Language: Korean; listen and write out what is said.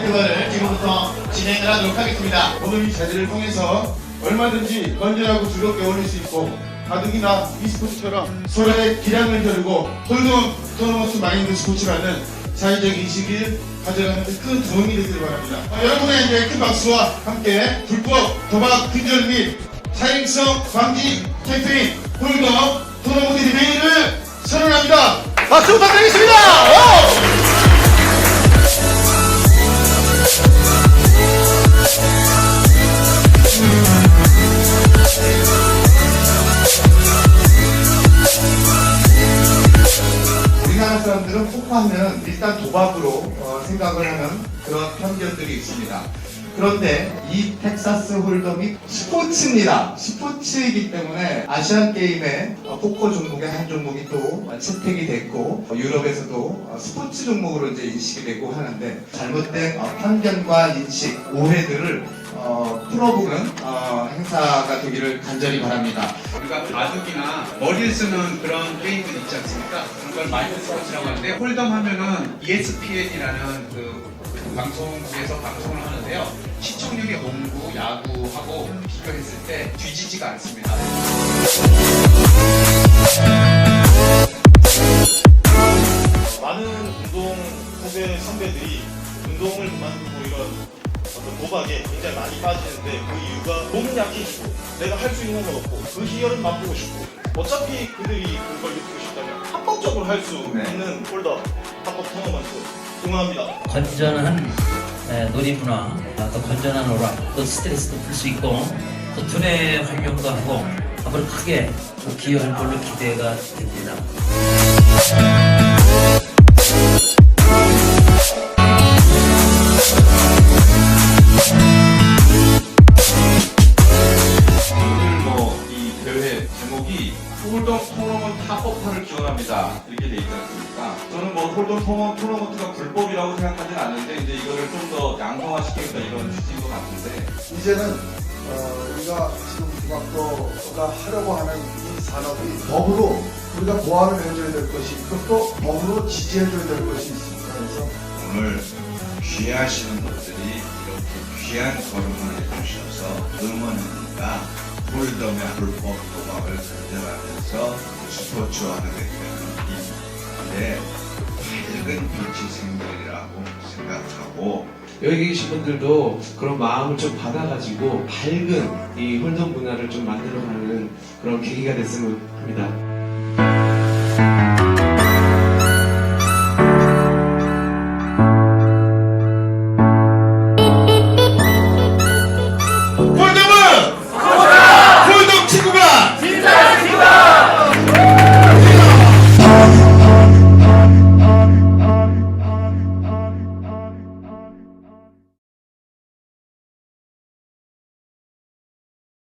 그거를 지금부터 진행을 하도록 하겠습니다. 오늘 이 자리를 통해서 얼마든지 건전하고 즐겁게 어울릴 수 있고 가뜩이나 e스포츠처럼 서로의 기량을 겨루고 홀드업 토너먼트 마인드 스포츠라는 사회적 인식을 가져가는 데 큰 도움이 되기를 바랍니다. 어, 여러분의 이제 큰 박수와 함께 불법 도박 근절 및 사행성 방지 캠페인 홀드업 토너먼트 리베이를 선언합니다. 박수 부탁드리겠습니다. 오! 폭파하면 일단 도박으로 어, 생각을 하는 그런 편견들이 있습니다. 그런데 이 텍사스 홀덤이 스포츠입니다. 스포츠이기 때문에 아시안 게임에 어, 포커 종목의 한 종목이 또 채택이 됐고 어, 유럽에서도 어, 스포츠 종목으로 이제 인식이 되고 하는데 잘못된 어, 편견과 인식, 오해들을 어, 풀어보는 어, 행사가 되기를 간절히 바랍니다. 우리가 바둑이나 머리를 쓰는 그런 게임들 있지 않습니까? 그런 걸 마인드 스포츠라고 하는데 홀덤 하면은 ESPN이라는 그 방송국에서 방송을 하는데요. 시청률이 농구, 야구하고 비교했을 때 뒤지지가 않습니다. 굉장히 많이 빠지는데 그 이유가 몸은 약해지고 내가 할 수 있는 건 없고 그 희열은 맛보고 싶고 어차피 그들이 그걸 느끼고 싶다면 합법적으로 할 수 있는 홀더 합법 토너먼트 응원합니다. 건전한 에, 놀이문화, 아, 또 건전한 오락, 또 스트레스도 풀 수 있고 또 두뇌 활용도 하고 앞으로 크게 또 기여할 걸로 기대가 됩니다. 홀덤 토너먼트 합법화를 기원합니다 이렇게 돼 있지 않습니까? 저는 뭐 홀덤 토너, 토너먼트가 불법이라고 생각하진 않는데 이제 이거를 좀 더 양성화시키겠다 이런 취지인 것 같은데 이제는 어, 우리가 지금 중학교가 하려고 하는 이 산업이 법으로 우리가 보완을 해줘야 될 것이 그것도 법으로 지지해줘야 될 것이 있습니다. 그래서 오늘 귀하시는 분들이 이렇게 귀한 걸음을 해주셔서 응원합니다. 홀덤의 불법 도박 을 근절하면서 스포츠화를 되는 이 밝은 빛이 생명이라고 생각하고 여기 계신 분들도 그런 마음을 좀 받아가지고 밝은 이 홀덤 문화를 좀 만들어가는 그런 계기가 됐으면 합니다.